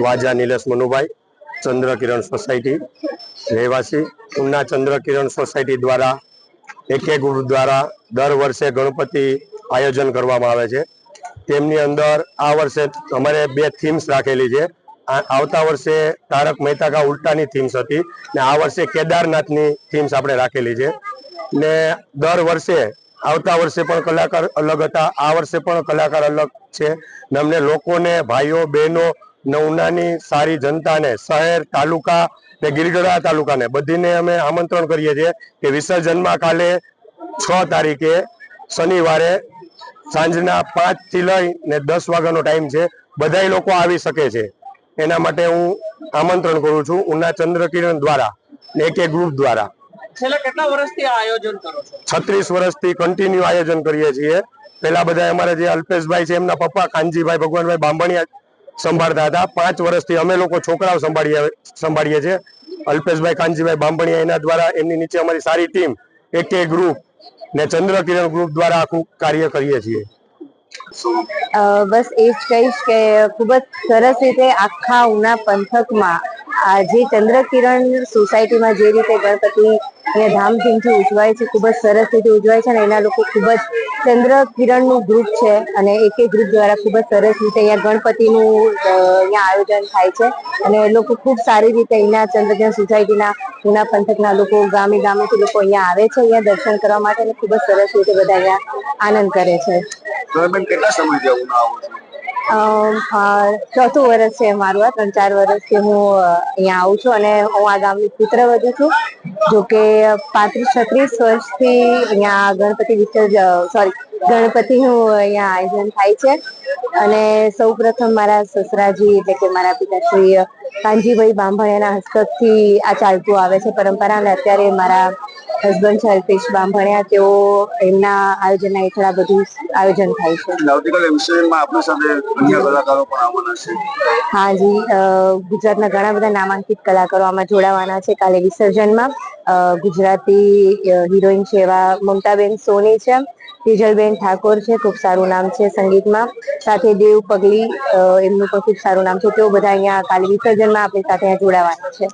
વાજા Nilesh Manubhai, Chandrakiran society, રહેવાસી, Una ચંદ્રકિરણ society દ્વારા, એક એક દ્વારા દર વર્ષે ગણપતિ આયોજન કરવામાં આવે છે. તેમની અંદર આ વર્ષે અમારે બે થીમ્સ રાખેલી છે. આવતા વર્ષે તારક મહેતા કા ઉલ્ટાની થીમ્સ હતી ને આ વર્ષે કેદારનાથની થીમ્સ આપણે રાખેલી છે. ને દર વર્ષે આવતા વર્ષે પણ કલાકાર અલગ હતા. આ વર્ષે પણ કલાકાર અલગ છે. ને અમને લોકોને, ભાઈઓ, બહેનો, નવનાની સારી જનતાને, શહેર, તાલુકા ને ગિરગઢા તાલુકાને બધીને અમે આમંત્રણ કરીએ છીએ કે વિસર્જનમાં કાલે છ તારીખે શનિવારે સાંજના પાંચથી લઈ દસ વાગ્યાનો ટાઈમ છે. બધાય લોકો આવી શકે છે. એના માટે હું આમંત્રણ કરું છું. ઉના ચંદ્રકિરણ દ્વારા ને એક ગ્રુપ દ્વારા. છેલ્લા કેટલા વર્ષથી આ આયોજન કરો છો? છત્રીસ વર્ષથી કન્ટિન્યુ આયોજન કરીએ છીએ. પેલા બધા અમારા જે અલ્પેશભાઈ છે એમના પપ્પા કાનજીભાઈ ભગવાનભાઈ બાંભણિયા સંભાળતા હતા. પાંચ વર્ષથી અમે લોકો છોકરાઓ સંભાળીએ સંભાળીએ છીએ. અલ્પેશભાઈ કાનજીભાઈ બાંભણિયા એના દ્વારા એમની નીચે અમારી સારી ટીમ એક ગ્રુપ ને ચંદ્રકિરણ ગ્રુપ દ્વારા આખું કાર્ય કરીએ છીએ. બસ એ જ કહીશ કે ખૂબ જ સરસ રીતે આખા ઉના પંથકમાં આજે ચંદ્રકિરણ સોસાયટીમાં જે રીતે ગણપતિ અહીંયા ધામધૂમથી ઉજવાય છે. ખૂબ જ સરસ રીતે ઉજવાય છે અને એના લોકો ખૂબ જ ચંદ્રકિરણનું ગ્રુપ છે અને એક એક ગ્રુપ દ્વારા ખૂબ જ સરસ રીતે અહીંયા ગણપતિનું અહીંયા આયોજન થાય છે. અને લોકો ખૂબ સારી રીતે અહીંના ચંદ્રકિરણ સોસાયટીના, જૂના પંથકના લોકો, ગામે ગામેથી લોકો અહીંયા આવે છે, અહીંયા દર્શન કરવા માટે અને ખૂબ જ સરસ રીતે બધા અહીંયા આનંદ કરે છે. કેટલા સમયથી ચોથું વર્ષ છે મારું, આ ત્રણ ચાર વર્ષથી હું અહીંયા આવું છું અને હું આ ગામની પુત્રવધુ છું. જો કે પાંત્રીસ છત્રીસ વર્ષથી અહીંયા ગણપતિ વિસર્જન સોરી ગણપતિનું અહીંયા આયોજન થાય છે. અને સૌ પ્રથમ મારા સસરાજી એટલે કે મારા પિતાશ્રી કાનજીભાઈ બાંભણિયાના હસ્તકથી આ ચાલતું આવે છે પરંપરા અને અત્યારે મારા હસબન્ડ છે અલ્પેશ બાંભણિયા તેઓ એમના આયોજનના હેઠળ આ બધું આયોજન થાય છે. સાથે અન્ય કલાકારો પણ આવવાના છે. હાજી ગુજરાતના ઘણા બધા નામાંકિત કલાકારો આમાં જોડાવાના છે. કાલે વિસર્જનમાં ગુજરાતી હિરોઈન છે એવા મમતાબેન સોની છે તેજલબેન ઠાકોર છે, ખૂબ સારું નામ છે સંગીતમાં. સાથે દેવ પગલી એમનું પણ ખૂબ સારું નામ છે. તેઓ બધા અહીંયા કાલે વિસર્જનમાં આપણી સાથે અહીંયા જોડાવાના છે.